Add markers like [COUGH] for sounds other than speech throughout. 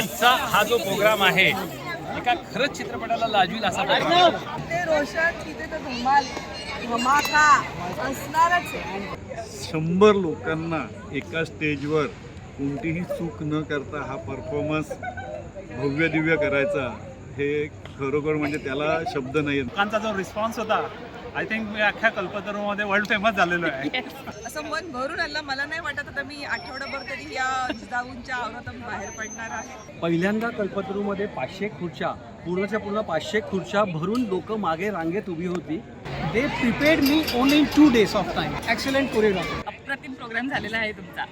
आजचा हा जो प्रोग्राम आहे एका खरंच चित्रपटाला लाजवील असा प्रोग्राम रोशन तिथे तर धमाल धमाका असणारच आहे शंभर लोकांना एका स्टेजवर कोणतीही चूक न करता हा परफॉर्मन्स भव्य दिव्य करायचा हे खरोखर म्हणजे त्याला शब्द नाही. लोकांचा जो रिस्पॉन्स होता आय थिंक मी अख्ख्या कल्पतरूमध्ये वर्ल्ड फेमस झालेलो आहे. [LAUGHS] असं मन भरून आलं मला नाही वाटत आता मी आठवडाभर तरी या जिजाऊंच्या आवरातून बाहेर पडणार आहे. पहिल्यांदा कल्पतरूमध्ये पाचशे खुर्च्या पूर्णच्या पूर्ण पाचशे खुर्च्या भरून लोक मागे रांगेत उभी होती. They prepared me only in two days of time excellent choreography अप्रतिम प्रोग्राम झालेला आहे तुमचा.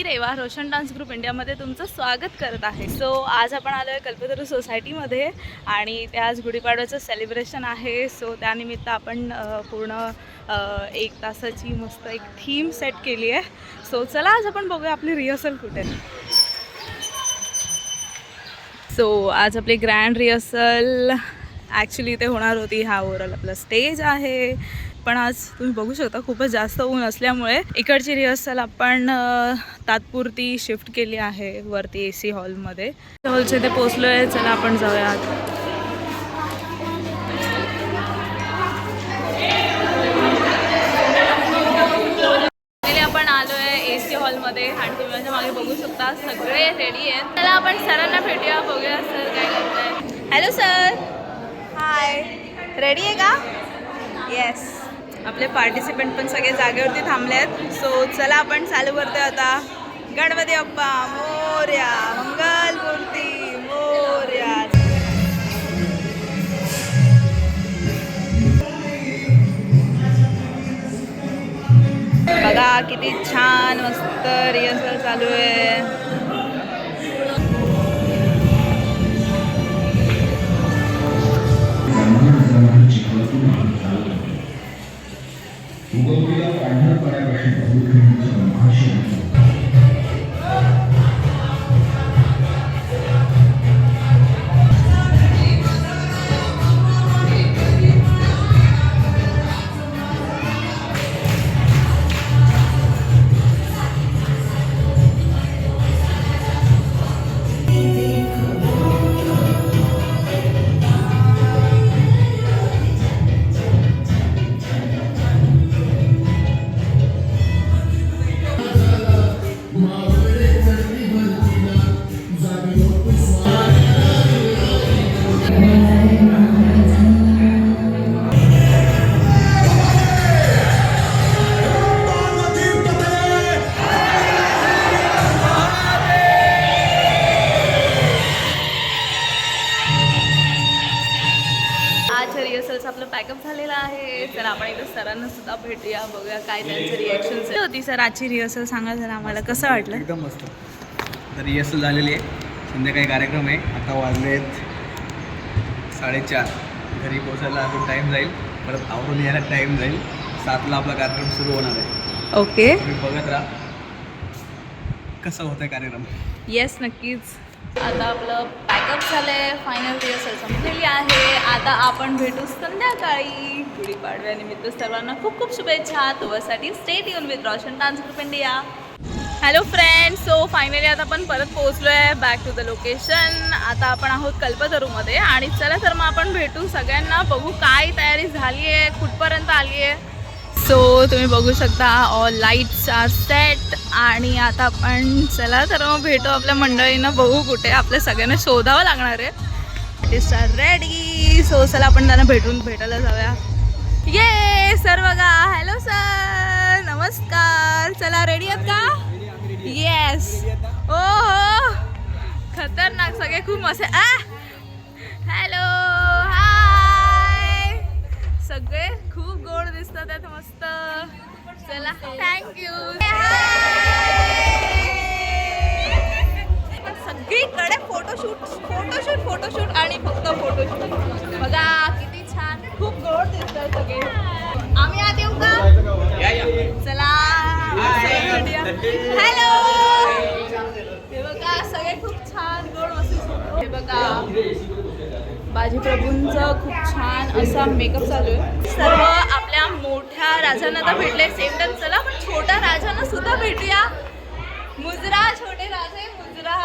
मी रेवा रोशन डान्स ग्रुप इंडियामध्ये तुमचं स्वागत करत आहे. सो आज आपण आलो आहे कल्पतरू सोसायटीमध्ये आणि ते आज गुढीपाडव्याचं सेलिब्रेशन आहे. सो त्यानिमित्त आपण पूर्ण एक तासाची मस्त एक थीम सेट केली आहे. सो चला आज आपण बघूया आपली रिहर्सल कुठे. सो आज आपली ग्रँड रिहर्सल ॲक्च्युली इथे होणार होती. हा ओवरऑल आपला स्टेज आहे. पण आज तुम्ही बघू शकता खूपच जास्त ऊन असल्यामुळे इकडची रिहर्सल आपण तात्पुरती शिफ्ट केली आहे वरती ए सी हॉलमध्ये हॉलच्या इथे पोचलो आहे चला आपण ए सी हॉलमध्ये आणि तुम्ही माझ्या मागे बघू शकता सगळे रेडी आहेत. चला आपण सरांना भेटूया बघूया सर काय करताय. हॅलो सर हाय रेडी आहे का? येस आपले पार्टिसिपंट पण सगळे जागेवरती थांबले आहेत सो चला आपण चालू करतोय आता. गणपती अप्पा मोर्या मंगल मूर्ती मोर्या. बघा किती छान मस्त रिहर्सल चालू आहे. आजच्या भेटूया बघूया काय त्यांचं रिॲक्शन होती सर आजची रिहर्सल सांगा जरा आम्हाला कसं वाटलं? एकदम मस्त. तर रिहर्सल झालेली आहे. संध्याकाळी कार्यक्रम आहे. आता वाजलेत साडेचार. घरी पोचायला अजून टाईम जाईल. परत आवरून यायला टाईम जाईल. सातला आपला कार्यक्रम सुरू होणार आहे. ओके. तुम्ही बघत राहा. कसं होतं आहे कार्यक्रम? येस नक्कीच. आता आपलं पॅकअप झालं आहे फायनल रिहर्सल संपलेली आहे. आता आपण भेटू संध्याकाळी. गुढीपाडव्यानिमित्त सर्वांना खूप खूप शुभेच्छा. तुझ्यासाठी स्टेट येऊन with Roshan dance group India hello friend so finally आता आपण परत पोहोचलो आहे बॅक टू द लोकेशन आता आपण आहोत कल्पतरूमध्ये. आणि चला तर मग आपण भेटू. सगळ्यांना बघू काय तयारी झाली आहे कुठपर्यंत आली आहे सो तुम्ही बघू शकता ऑल लाईट्स आर सेट आणि आता आपण चला तर मग भेटू आपल्या मंडळींना बघू कुठे आपल्या सगळ्यांना शोधावं लागणार आहे. आर्टिस्ट आर रेडी सो चला आपण त्यांना भेटून भेटायला जाऊया. ये सर बघा. हॅलो सर नमस्कार. चला रेडी आहेत का? येस ओ हो. खतरनाक. सगळे खूप मस्त हॅलो हाय सगळे दिसतात आहेत मस्त. चला थँक्यू सगळीकडे फोटोशूट फोटोशूट फोटोशूट आणि फक्त फोटोशूट बघा किती छान. खूप गोड दिसत सगळे. आम्ही आत येऊ का? चला. हॅलो हे बघा सगळे खूप छान गोड मस्त हे बघा. बाजीप्रभूंचं खूप छान असा मेकअप चालू आहे. सर्व मोठ्या राजांना तर भेटले सेम टाइम चला पण छोट्या राजांना सुद्धा भेटूया. मुजरा छोटे राजे मुजरा.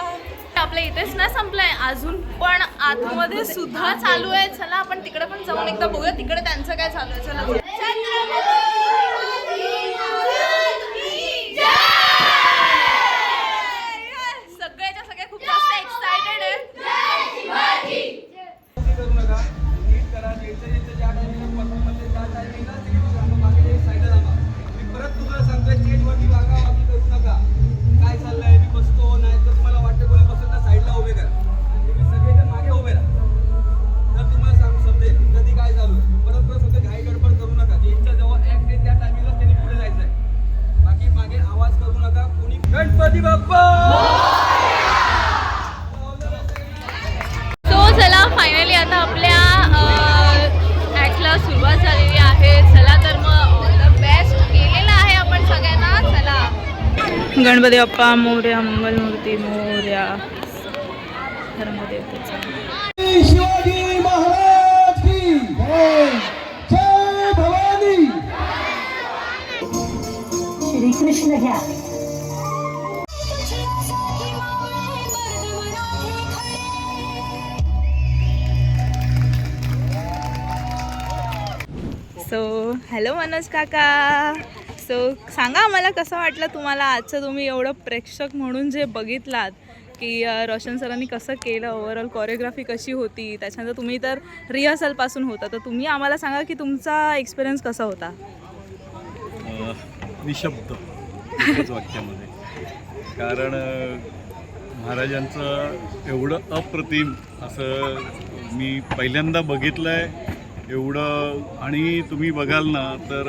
आपल्या इथेच ना संपलंय. अजून पण आतमध्ये सुद्धा चालू आहे. चला आपण तिकडे पण जाऊन एकदा बघूया तिकडे त्यांचं काय चालू आहे. चला. गणपती बाप्पा मोर्या मंगलमूर्ती मोर्या शिवाजी महाराज की जय भवानी श्रीकृष्ण घ्या सो हॅलो मनोज काका सो सांगा आम्हाला कसं वाटलं तुम्हाला आजचं तुम्ही एवढं प्रेक्षक म्हणून जे बघितलात की रोशन सरांनी कसं केलं ओव्हरऑल कोरिओग्राफी कशी होती त्याच्यानंतर तुम्ही तर रिहर्सलपासून होता तर तुम्ही आम्हाला सांगा की तुमचा एक्सपिरियन्स कसा होता? निशब्द वाक्यामध्ये. कारण महाराजांचं एवढं अप्रतिम असं मी पहिल्यांदा बघितलं आहे एवढं आणि तुम्ही बघाल ना तर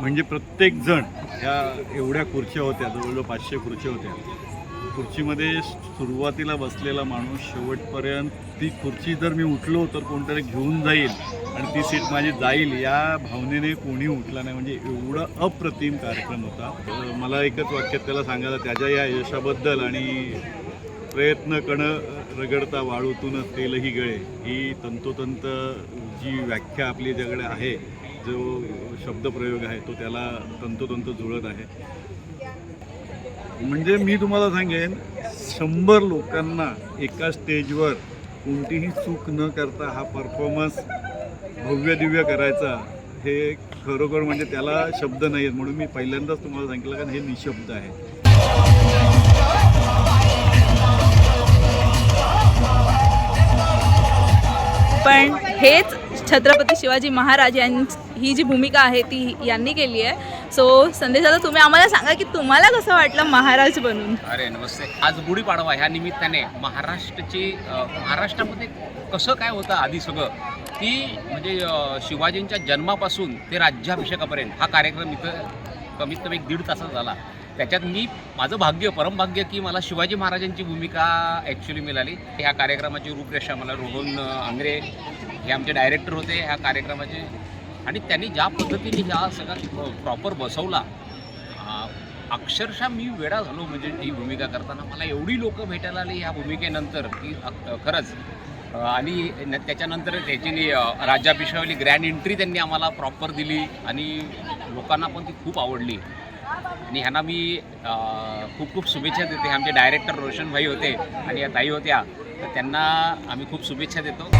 म्हणजे प्रत्येकजण ह्या एवढ्या खुर्च्या होत्या जवळजवळ पाचशे खुर्च्या होत्या. खुर्चीमध्ये सुरुवातीला बसलेला माणूस शेवटपर्यंत ती खुर्ची जर मी उठलो तर कोणतरी घेऊन जाईल आणि ती सीट माझी जाईल या भावनेने कोणी उठला नाही. म्हणजे एवढं अप्रतिम कार्यक्रम होता. मला एकच वाक्यात त्याला सांगायला त्याच्या या यशाबद्दल आणि प्रयत्न कण रगडता वाळूतूनच तेलही गळे ही तंतोतंत जी व्याख्या आपली ज्याकडे आहे जो शब्दप्रयोग आहे तो त्याला तंतोतंत जुळत आहे. म्हणजे मी तुम्हाला सांगेन शंभर लोकांना एका स्टेजवर कोणतीही चूक न करता हा परफॉर्मन्स भव्य दिव्य करायचा हे खरोखर म्हणजे त्याला शब्द नाही आहेत. म्हणून मी पहिल्यांदाच तुम्हाला सांगितलं कारण हे निशब्द आहे. पण हेच छत्रपती शिवाजी महाराज यांचं ही जी भूमिका आहे ती यांनी केली आहे. सो संदेश दादा तुम्ही आम्हाला सांगा की तुम्हाला कसं वाटलं महाराज बनून? अरे नमस्ते. आज गुढीपाडवा ह्या निमित्ताने महाराष्ट्राची महाराष्ट्रामध्ये कसं काय होतं आधी सगळं? की म्हणजे शिवाजींच्या जन्मापासून ते राज्याभिषेकापर्यंत हा कार्यक्रम इथं कमीत कमी एक दीड तासाचा झाला. त्याच्यात मी माझं भाग्य परमभाग्य की मला शिवाजी महाराजांची भूमिका ॲक्च्युली मिळाली. ह्या कार्यक्रमाची रूपरेषा मला रोहन आंग्रे हे आमचे डायरेक्टर होते. ह्या कार्यक्रमाचे आणि त्यांनी ज्या पद्धतीने ह्या सगळा प्रॉपर बसवला अक्षरशः मी वेडा झालो म्हणजे ही भूमिका करताना. मला एवढी लोकं भेटायला आली ह्या भूमिकेनंतर की खरंच. आणि न- त्याच्यानंतर त्याची अ, ग्रँड एंट्री त्यांनी आम्हाला प्रॉपर दिली आणि लोकांना पण ती खूप आवडली. आणि ह्यांना मी खूप खूप शुभेच्छा देते. आमचे डायरेक्टर रोशन भाई होते आणि या ताई होत्या. तर त्यांना आम्ही खूप शुभेच्छा देतो.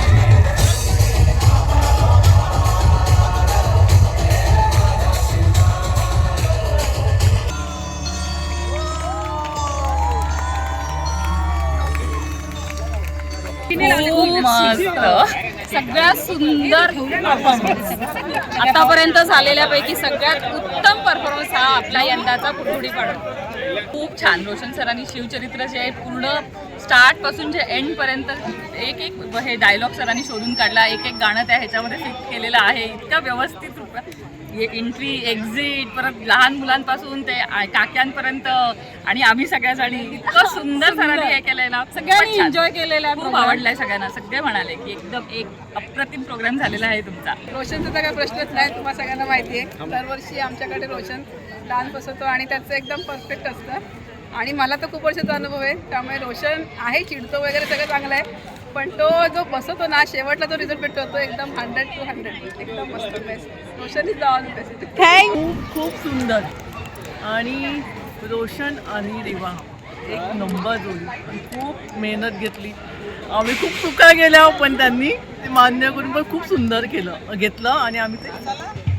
सगळ्यात सुंदर परफॉर्मन्स आतापर्यंत झालेल्यापैकी सगळ्यात उत्तम परफॉर्मन्स हा आपला यंदाचा गुढीपाडवा खूप छान. रोशन सरांनी शिवचरित्र जे आहे पूर्ण स्टार्टपासून जे एंड पर्यंत एक एक हे डायलॉग सरांनी शोधून काढला. एक एक गाणं त्या ह्याच्यामध्ये फिट केलेलं आहे. इतकं व्यवस्थित हे एंट्री एक्झिट परत लहान मुलांपासून ते आ- काक्यांपर्यंत आणि आम्ही सगळ्यासाठी इतकं सुंदर सरांनी हे केलंय ना सगळ्यांनी एन्जॉय केलेला खूप आवडलाय सगळ्यांना. सगळे म्हणाले की एकदम एक अप्रतिम प्रोग्राम झालेला आहे तुमचा. रोशनचा तर काही प्रश्नच नाही तुम्हाला सगळ्यांना माहिती आहे. दरवर्षी आमच्याकडे रोशन डान्स बसवतो आणि त्याचं एकदम परफेक्ट असतं. आणि मला तर खूप वर्षाचा अनुभव आहे त्यामुळे रोशन आहे चिडतो वगैरे सगळं चांगलं आहे. पण तो जो बसवतो ना शेवटला जो रिझल्ट भेटतो तो एकदम हंड्रेड टू हंड्रेड एकदम मस्त बेस्ट रोशन थँक खूप सुंदर. आणि रोशन आणि रेवा एक नंबर जोडी. आणि खूप मेहनत घेतली. आम्ही खूप चुका केल्या पण त्यांनी ते मान्य करून पण खूप सुंदर केलं घेतलं आणि आम्ही ते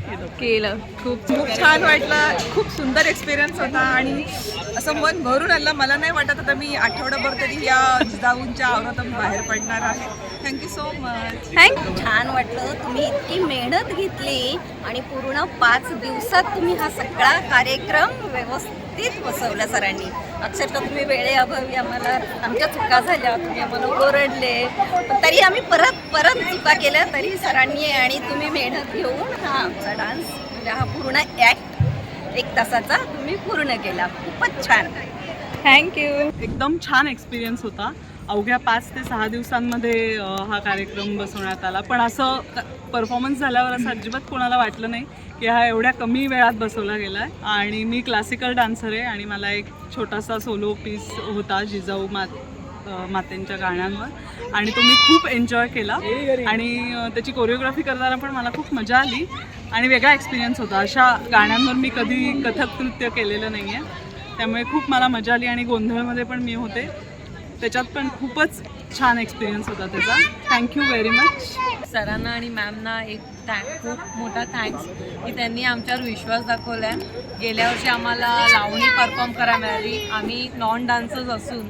केलं. केलं. खूप खूप छान वाटलं. खूप सुंदर एक्सपिरियन्स होता आणि असं मन भरून आलं. मला नाही वाटत आता मी आठवडाभर तरी या जिजाऊंच्या आवरातून बाहेर पडणार आहे. थँक्यू सो मच थँक छान वाटलं. तुम्ही इतकी मेहनत घेतली आणि पूर्ण पाच दिवसात तुम्ही हा सगळा कार्यक्रम व्यवस्थित बसवला सरांनी. अक्षरशः तुम्ही वेळेअभावी आम्हाला आमच्या चुका झाल्या तुम्ही आम्हाला ओरडले. पण तरी आम्ही परत परत चुका केल्या तरी सरांनी आणि तुम्ही मेहनत घेऊन हा आमचा डान्स म्हणजे हा पूर्ण ॲक्ट एक तासाचा तुम्ही पूर्ण केला. खूपच छान. थँक्यू एकदम छान एक्सपिरियन्स होता. अवघ्या पाच ते सहा दिवसांमध्ये हा कार्यक्रम बसवण्यात आला. पण असं परफॉर्मन्स झाल्यावर असं अजिबात कोणाला वाटलं नाही की हा एवढ्या कमी वेळात बसवला गेला आहे आणि मी क्लासिकल डान्सर आहे आणि मला एक छोटासा सोलो पीस होता जिजाऊ मात मातेंच्या गाण्यांवर. आणि तो मी खूप एन्जॉय केला. आणि त्याची कोरिओग्राफी करताना पण मला खूप मजा आली. आणि वेगळा एक्सपिरियन्स होता. अशा गाण्यांवर मी कधी कथक नृत्य केलेलं नाही आहे त्यामुळे खूप मला मजा आली आणि गोंधळमध्ये पण मी होते. त्याच्यात पण खूपच छान एक्सपिरियन्स होता त्याचा. थँक्यू व्हेरी मच सरांना आणि मॅमना एक थँक खूप मोठा थँक्स की त्यांनी आमच्यावर विश्वास दाखवला आहे गेल्या वर्षी आम्हाला लावणी परफॉर्म करायला मिळाली. आम्ही नॉन डान्सर्स असून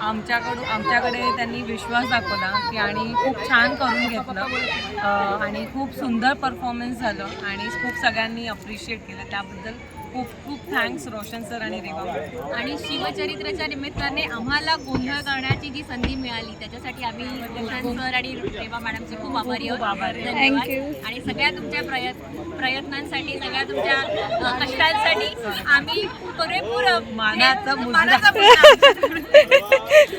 आमच्याकडून आमच्याकडे त्यांनी विश्वास दाखवला की आणि खूप छान करून घेतलं. आणि खूप सुंदर परफॉर्मन्स झालं आणि खूप सगळ्यांनी अप्रिशिएट केलं. त्याबद्दल खूप खूप थँक्स रोशन सर आणि रेवा मॅम. आणि शिवचरित्राच्या निमित्ताने आम्हाला गोंधळ करण्याची जी संधी मिळाली त्याच्यासाठी आम्ही रोशन सर आणि रेवा मॅडमचे खूप आभारी आहोत धन्यवाद Thank you. आणि सगळ्या तुमच्या प्रयत्न प्रयत्नांसाठी सगळ्या तुमच्या कष्टांसाठी आम्ही पुरेपूर मानाचा मुजरा. मानाचा मुजरा.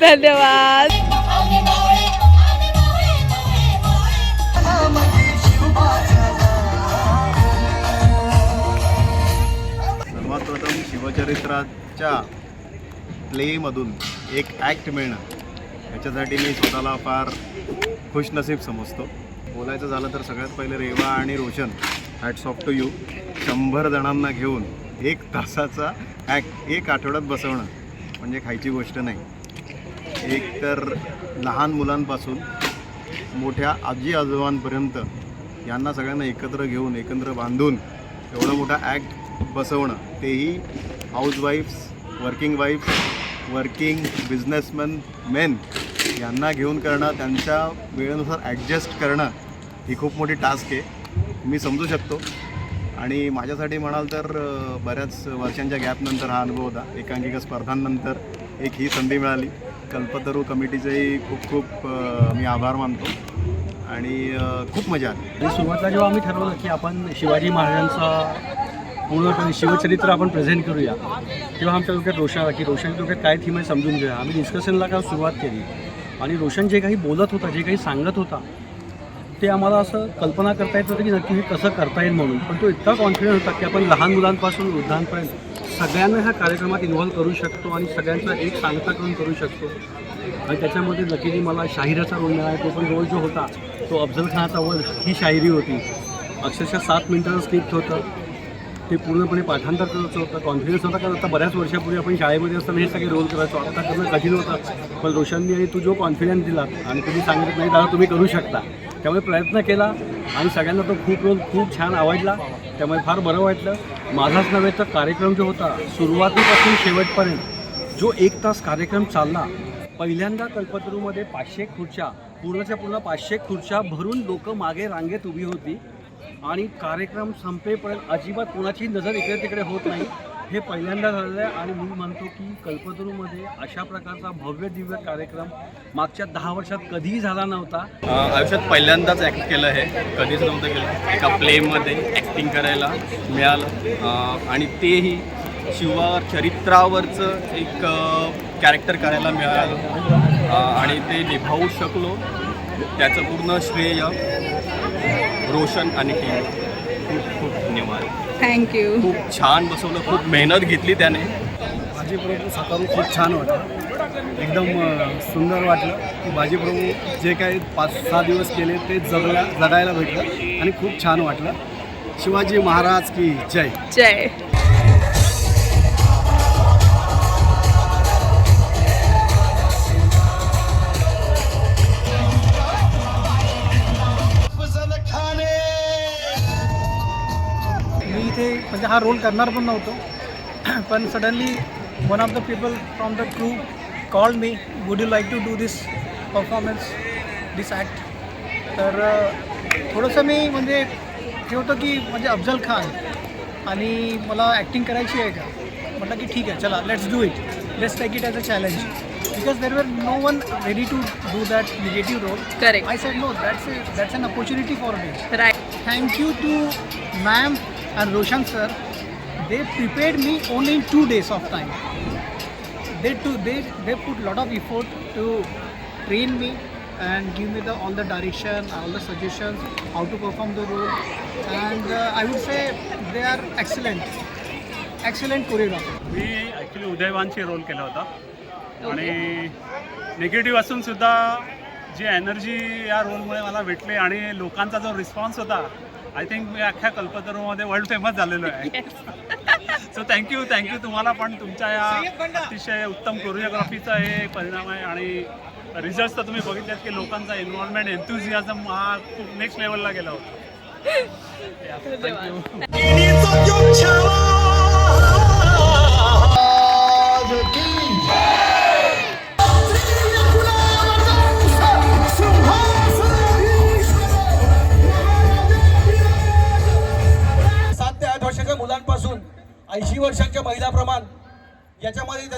[LAUGHS] धन्यवाद चरित्राच्या प्लेमधून एक ॲक्ट मिळणं याच्यासाठी मी स्वतःला फार खुशनसीब समजतो. बोलायचं झालं तर सगळ्यात पहिले रेवा आणि Roshan hats off to you शंभर जणांना घेऊन एक तासाचा ॲक्ट एक आठवड्यात बसवणं म्हणजे खायची गोष्ट नाही. एक तर लहान मुलांपासून मोठ्या आजी आजोबांपर्यंत यांना सगळ्यांना एकत्र घेऊन एकत्र बांधून एवढा मोठा ॲक्ट बसवणं तेही हाऊसवाईफ्स working wives working businessman men यांना घेऊन करणं त्यांच्या वेळेनुसार ॲडजस्ट करणं ही खूप मोठी टास्क आहे. मी समजू शकतो. आणि माझ्यासाठी म्हणाल तर बऱ्याच वर्षांच्या गॅपनंतर हा अनुभव होता. एकांकिका स्पर्धांनंतर एक ही संधी मिळाली. कल्पतरू कमिटीचेही खूप खूप मी आभार मानतो. आणि खूप मजा आली. आणि सुरुवातीला जेव्हा आम्ही ठरवलं की आपण शिवाजी महाराजांचा पूर्णपणे शिवचरित्र आपण प्रेझेंट करूया. तेव्हा आमच्या डोक्यात रोशन आला की रोशनच्या डोक्यात काय थीम आहे समजून घेऊया. आम्ही डिस्कशनला काय सुरुवात केली. आणि रोशन जे काही बोलत होता जे काही सांगत होता ते आम्हाला असं कल्पना करता येत होतं की नक्की हे कसं करता येईल म्हणून. पण तो इतका कॉन्फिडंट होता की आपण लहान मुलांपासून वृद्धांपर्यंत सगळ्यांना ह्या कार्यक्रमात इन्व्हॉल्व करू शकतो आणि सगळ्यांचा एक सांगता करून करू शकतो. आणि त्याच्यामध्ये लकीली मला शाहिराचा रोल मिळाला. तो पण रोल जो होता तो अफजल खानाचा वर ही शायरी होती. अक्षरशः सात मिनिटाचं स्क्रिप्ट होतं. ते पूर्णपणे पाठांतर करायचं होतं कॉन्फिडन्स होता कारण आता बऱ्याच वर्षापूर्वी आपण शाळेमध्ये असताना हे सगळे रोल करायचो. आता करणं कठीण होतं. पण रोशननी आणि तू जो कॉन्फिडन्स दिला आणि तुम्ही सांगितलं नाही दादा तुम्ही करू शकता. त्यामुळे प्रयत्न केला आणि सगळ्यांना तो खूप रोल खूप छान आवडला. त्यामुळे फार बरं वाटलं. माझाच नव्हे तर कार्यक्रम जो होता सुरुवातीपासून शेवटपर्यंत जो एक तास कार्यक्रम चालला पहिल्यांदा कल्पतरूमध्ये पाचशे खुर्च्या पूर्णच्या पूर्ण पाचशे खुर्च्या भरून लोक मागे रांगेत उभी होती. आणि कार्यक्रम संपेपर्यंत अजिबात कोणाची नजर इकडे तिकडे होत नाही. हे पहिल्यांदा झालेलं आहे आणि मी म्हणतो की कल्पतरूमध्ये अशा प्रकारचा भव्य दिव्य कार्यक्रम मागच्या दहा वर्षात कधीही झाला नव्हता. आयुष्यात पहिल्यांदाच ॲक्ट केलं हे. कधीच नव्हतं केलं. एका प्लेमध्ये ॲक्टिंग करायला मिळालं. आणि तेही शिवा चरित्रावरचं एक कॅरेक्टर करायला मिळालं. आणि ते निभावू शकलो. त्याचं पूर्ण श्रेय रोशन आणि टीम. खूप खूप धन्यवाद. थँक्यू खूप छान बसवलं खूप मेहनत घेतली त्याने. माझी बरोबर सातारून खूप छान वाटतं एकदम सुंदर वाटलं की बाजीप्रभू जे काही पाच सहा दिवस केले ते जगल्या जगायला भेटलं आणि खूप छान वाटलं. शिवाजी महाराज की जय. जय. म्हणजे हा रोल करणार पण नव्हतो. [CLEARS THROAT] पण suddenly one of the people from the crew call me would you like to do this performance this act तर थोडंसं मी म्हणजे हे होतं की म्हणजे अफजल खान आणि मला ॲक्टिंग करायची आहे का? म्हटलं की ठीक आहे चला let's do it let's take it as a challenge because there were no one ready to do that negative role correct I said no that's that's an opportunity for me right you to ma'am and Roshan sir. They prepared me only in two days of time. They too, they they put lot of effort to train me and give me the all the direction, all the suggestions, how to perform the role. And uh, I would say they are excellent, excellent choreographer. मी actually उदयवानशी role केला होता आणि negative असून सुद्धा जी energy या रोलमुळे मला भेटली आणि लोकांचा जो रिस्पॉन्स होता आय थिंक मी अख्ख्या कल्पतरूमध्ये वर्ल्ड फेमस झालेलो आहे. सो थँक्यू थँक्यू तुम्हाला पण तुमच्या या अतिशय उत्तम कोरिओग्राफीचा हे परिणाम आहे आणि रिझल्ट तर तुम्ही बघितलेत की लोकांचा इन्व्हॉल्वमेंट एन्थुझियाझम हा खूप नेक्स्ट लेवलला गेला होता. थँक्यू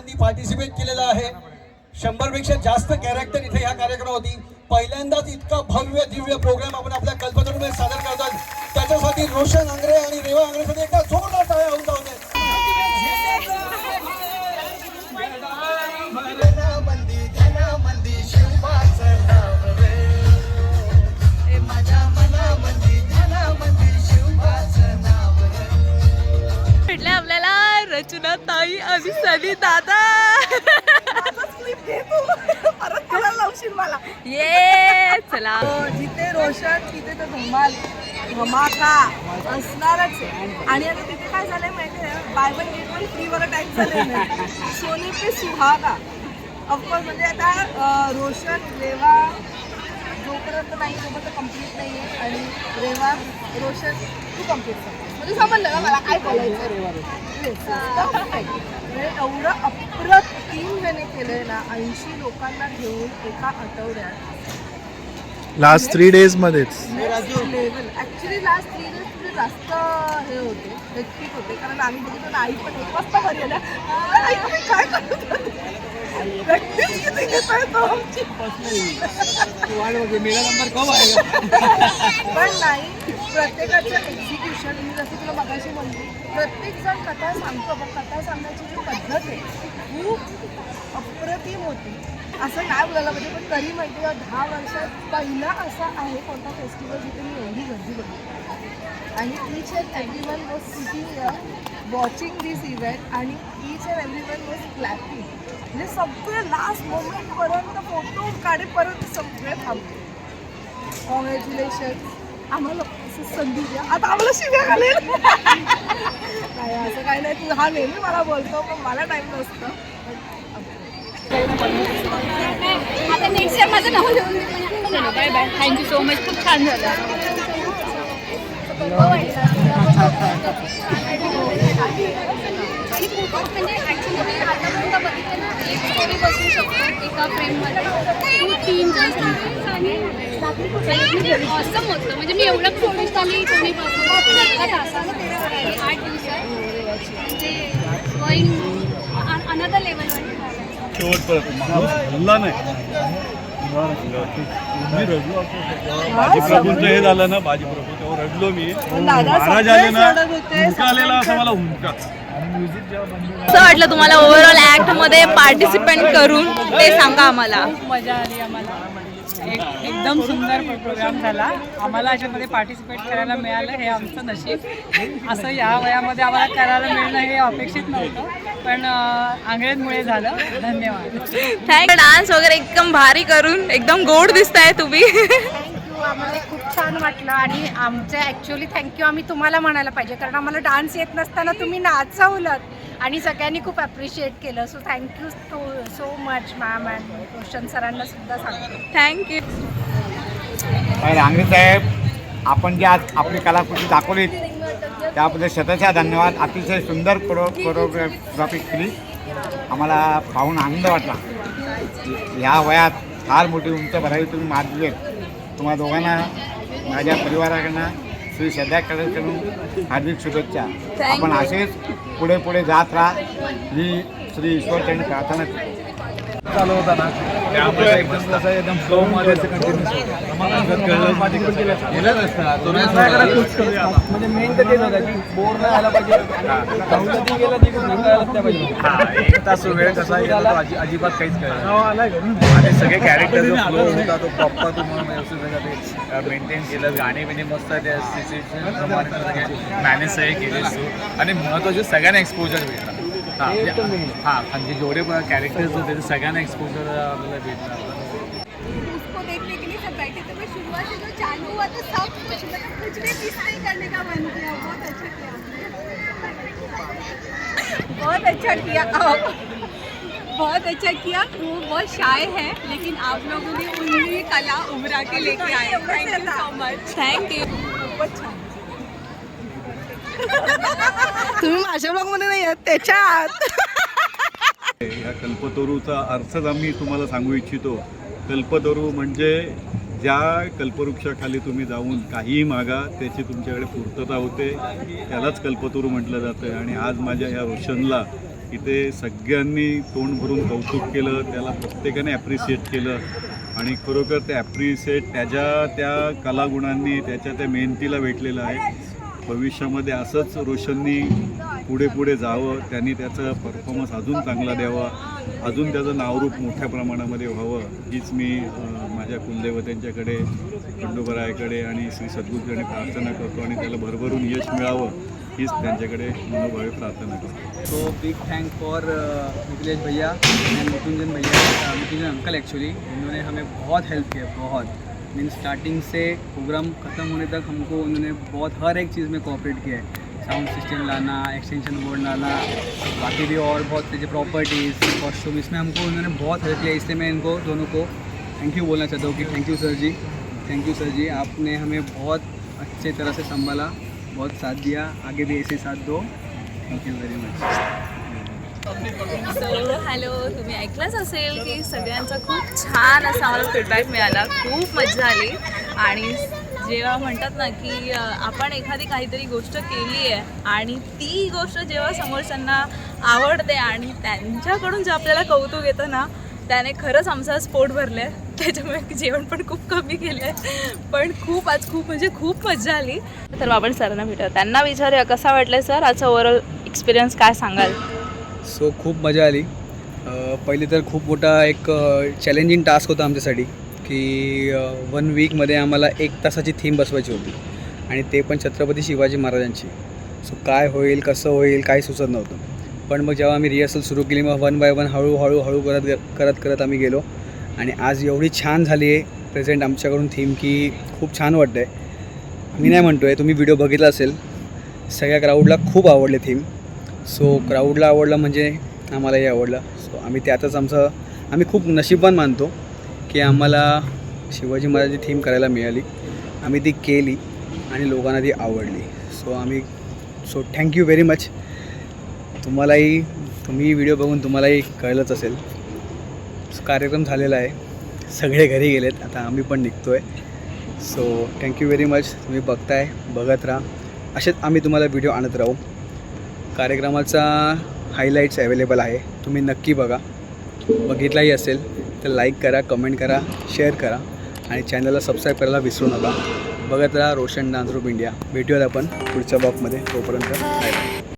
त्यांनी पार्टिसिपेट केलेलं आहे. शंभरपेक्षा जास्त कॅरेक्टर इथे ह्या कार्यक्रम होती पहिल्यांदाच इतका भव्य दिव्य प्रोग्राम आपण आपल्या कल्पतरूमध्ये सादर करतात त्याच्यासाठी रोशन आंग्रे आणि रेवा आंग्रेसाठी एकदा जोरदार टाळ्या होऊन जाऊ भेटले आपल्याला रचना ताई आणि सनी दादा. परत मला. ये चला. जिथे रोशन तिथे तर धमाल धमाका असणारच आहे. आणि आता तिथे काय झालंय माहिती आहे? Buy one get one free वाला टाईप झालेला सोने पे सुहागा. ऑफकोर्स म्हणजे आता रोशन रेवा जोपर्यंत नाही तोपर्यंत कंप्लीट नाही आहे आणि रेवा रोशन तू कंप्लीट कर. म्हणजे समजलं ना मला काय बोलायचं? रेवा एवढं अप्रतिम त्याने केलंय ना ऐंशी लोकांना घेऊन एका आठवड्यात. Last three डेजमध्येच level actually last three days थोडे जास्त हे होते हेक्टिक होते कारण आम्ही बघितलं ना आई पण एक वाजता घरी आल्या. आई तुम्ही काय करत? [LAUGHS] पण नाही. प्रत्येकाचं एक्झिक्युशन मी जसं तुला मगाशी म्हणली प्रत्येक जण कथा सांगतो पण कथा सांगण्याची जी पद्धत आहे खूप अप्रतिम होती. असं नाही बोलायला पाहिजे पण तरी माहिती आहे दहा वर्षात पहिला असा आहे कोणता फेस्टिवल जिथे मी एवढी गर्दी बघितली. आणि each and every one was sitting watching this event आणि each and every one was clapping म्हणजे सगळे लास्ट मोमेंटपर्यंत फोटो काढेपर्यंत सगळे थांबले. कॉंग्रॅच्युलेशन आम्हाला संधी द्या. आता आम्हाला शिव्या घालेल. नाही असं काही नाही. तू हा नेहमी मला बोलतो पण मला टाईम नसतं. आता नेक्स्ट इयर माझं नाव लिहून bye bye thank you so much खूप छान झालं. आणि खूपच म्हणजे ॲक्च्युली मी आतापर्यंत बघितलं ना एक स्टोरी बसू शकतो एका फ्रेममध्ये. तू तीन चार स्टोरीज आणि असं होतं. म्हणजे मी एवढं तुम्ही आठ दिवसात. म्हणजे गोईंग अनदर लेवलवर शेवटपर्यंत. हल्ला नाही. मी रडलो असं बाजीप्रभूंचं हे झालं ना बाजीप्रभू तेव्हा रडलो मी. महाराज आले ना हुंका आलेला असं मला हुंका. कसं वाटलं तुम्हाला ओव्हरऑल ऍक्टमध्ये पार्टिसिपेट करून ते सांगा आम्हाला. खूप मजा आली आम्हाला. एक एकदम सुंदर प्रोग्राम झाला. आम्हाला याच्यामध्ये पार्टिसिपेट करायला मिळालं हे आमचं नशीब. असं या वयामध्ये आम्हाला करायला मिळणं हे अपेक्षित नव्हतं पण आंगळ्यांमुळे झालं. धन्यवाद. थँक डान्स वगैरे एकदम भारी करून एकदम गोड दिसताय तुम्ही. थँक्यू आम्हाला खूप छान वाटलं आणि आमचं ॲक्च्युली थँक्यू आम्ही तुम्हाला म्हणायला पाहिजे. कारण आम्हाला डान्स येत नसताना तुम्ही नाचवलं आणि सगळ्यांनी खूप ॲप्रिशिएट केलं. So thank you so so much ma'am and Roshan सरांना सुद्धा सांगतो. थँक्यू रांगणे साहेब आपण जे आज आपली कलाकृती दाखवलीत त्याबद्दल शतशः धन्यवाद. अतिशय सुंदर कोरो कोरोग्राफी केली. आम्हाला पाहून आनंद वाटला. ह्या वयात फार मोठी उंच भरावी तुम्ही मात दिली तुम्हा दोघांना माझ्या परिवाराकडनं श्री श्रद्धाकडून हार्दिक शुभेच्छा. आपण असेच पुढे पुढे जात राहा. ही श्री ईश्वरचरणी प्रार्थना करतो. चालू होता ना त्यामुळे एकदम म्हणजे मेन तर तेच होतं की बोर नाही आला पाहिजे. जाऊन ती गेला ती त्या पाहिजे. एक तास वेळ कसा गेला तो अजि- अजिबात काहीच कळलं आणि सगळे कॅरेक्टर जो फ्लो होता तो प्रॉपर तुम्हाला व्यवस्थित मेंटेन केलं. गाणे बिणे मस्त त्या सिच्युएशन मॅनेज सगळे केले. आणि महत्त्वाचे सगळ्यांना एक्सपोजर भेटला. हाँ म्हणजे- हाँ। म्हणजे जेवढे कॅरेक्टर्स होते ते सगळ्यांना एक्सपोजर आपल्याला भेटणार उसको देखने के लिए सब बैठे थे मैं शुरुआत से जो चालू हुआ था सब कुछ मतलब कुछ भी मिस नहीं करने का मन किया। बहुत अच्छा किया बहुत अच्छा किया बहुत अच्छा किया। वो बहुत शाय है लेकिन आप लोगों ने उनकी कला उभरा के लेके आए। थैंक यू सो मच खूपच छान तुम्ही माझ्या ब्लॉगमध्ये नाही आहेत त्याच्यात. या कल्पतरूचा अर्थच आम्ही तुम्हाला सांगू इच्छितो. कल्पतरू म्हणजे ज्या कल्पवृक्षाखाली तुम्ही जाऊन काहीही मागा त्याची तुमच्याकडे पूर्तता होते. त्यालाच कल्पतरू म्हटलं जातं आणि आज माझ्या ह्या रोशनला इथे सगळ्यांनी तोंड भरून कौतुक केलं त्याला प्रत्येकाने ॲप्रिशिएट केलं. आणि खरोखर ते ॲप्रिशिएट त्याच्या त्या कलागुणांनी त्याच्या त्या मेहनतीला भेटलेलं आहे. भविष्यामध्ये असंच रोशननी पुढे पुढे जावं त्यांनी त्याचं परफॉर्मन्स अजून चांगला द्यावा अजून त्याचं नावरूप मोठ्या प्रमाणामध्ये व्हावं हीच मी माझ्या कुलदेवतेंच्याकडे खंडोबरायाकडे आणि श्री सद्गुरूकडे प्रार्थना करतो आणि त्याला भरभरून यश मिळावं हीच त्यांच्याकडे मनोभावे प्रार्थना करतो. So big thank for Mithilesh भैया एंड मृत्युंजन भैया मृत्युंजन अंकल एक्चुअली इन्होंने हमें बहुत हेल्प किया बहुत. मीन स्टार्टिंग से प्रोग्राम ख़त्म होने तक हमको उन्होंने बहुत, हर एक चीज़ में कॉपरेट किया है। साउंड सिस्टम लाना एक्सटेंशन बोर्ड लाना, बाकी भी और बहुत चीज़ें प्रॉपर्टीज़ कॉस्ट्यूम इसमें हमको उन्होंने बहुत हेल्प किया। इसलिए मैं इनको दोनों को थैंक यू बोलना चाहता हूँ कि thank you sir ji. Thank you sir ji. आपने हमें बहुत अच्छे तरह से संभाला, बहुत साथ दिया। आगे भी ऐसे साथ दो। Thank you very much so hello तुम्ही ऐकलंच असेल की सगळ्यांचा खूप छान असा आम्हाला फीडबॅक मिळाला. खूप मजा आली. आणि जेव्हा म्हणतात ना की आपण एखादी काहीतरी गोष्ट केली आहे आणि ती गोष्ट जेव्हा समोरच्यांना आवडते आणि त्यांच्याकडून जे आपल्याला कौतुक येतं ना त्याने खरंच आमचा स्पोर्ट भरलं आहे त्याच्यामुळे जेवण पण खूप कमी केलं आहे पण खूप आज खूप म्हणजे खूप मजा आली. तर आपण सरांना भेटूया. त्यांना विचारूया कसा वाटलं सर? आजचा ओव्हरऑल एक्सपिरियन्स काय सांगाल? सो खूप मजा आली. पहिले तर खूप मोठा एक चॅलेंजिंग टास्क होता आमच्यासाठी की वन वीकमध्ये आम्हाला एक तासाची थीम बसवायची होती आणि ते पण छत्रपती शिवाजी महाराजांची. सो काय होईल कसं होईल काही सुचत नव्हतं. पण मग जेव्हा आम्ही रिहर्सल सुरू केली मग वन बाय वन हळूहळू हळू करत करत करत आम्ही गेलो. आणि आज एवढी छान झाली आहे प्रेझेंट आमच्याकडून थीम की खूप छान वाटतं आहे मी नाही म्हणतो आहे तुम्ही व्हिडिओ बघितला असेल. सगळ्या क्राऊडला खूप आवडले थीम सो क्राऊडला आवडलं म्हणजे आम्हालाही आवडलं. सो आम्ही त्यातच आमचं आम्ही खूप नशीबवान मानतो की आम्हाला शिवाजी महाराजची थीम करायला मिळाली. आम्ही ती केली आणि लोकांना ती आवडली. सो आम्ही सो थँक्यू व्हेरी मच तुम्हालाही तुम्ही व्हिडिओ बघून तुम्हालाही कळलंच असेल. कार्यक्रम झालेला आहे. सगळे घरी गेलेत. आता आम्ही पण निघतो आहे सो थँक्यू व्हेरी मच तुम्ही बघताय बघत राहा. असेच आम्ही तुम्हाला व्हिडिओ आणत राहू. कार्यक्रमाचा हायलाईट्स अवेलेबल आहे. तुम्ही नक्की बघा. बघितलाही असेल तर लाईक करा कमेंट करा शेअर करा आणि चॅनलला सबस्क्राईब करायला विसरू नका. बघत राहा रोशन डान्स रूप इंडिया. भेटूयात आपण पुढच्या ब्लॉगमध्ये तोपर्यंत बाय बाय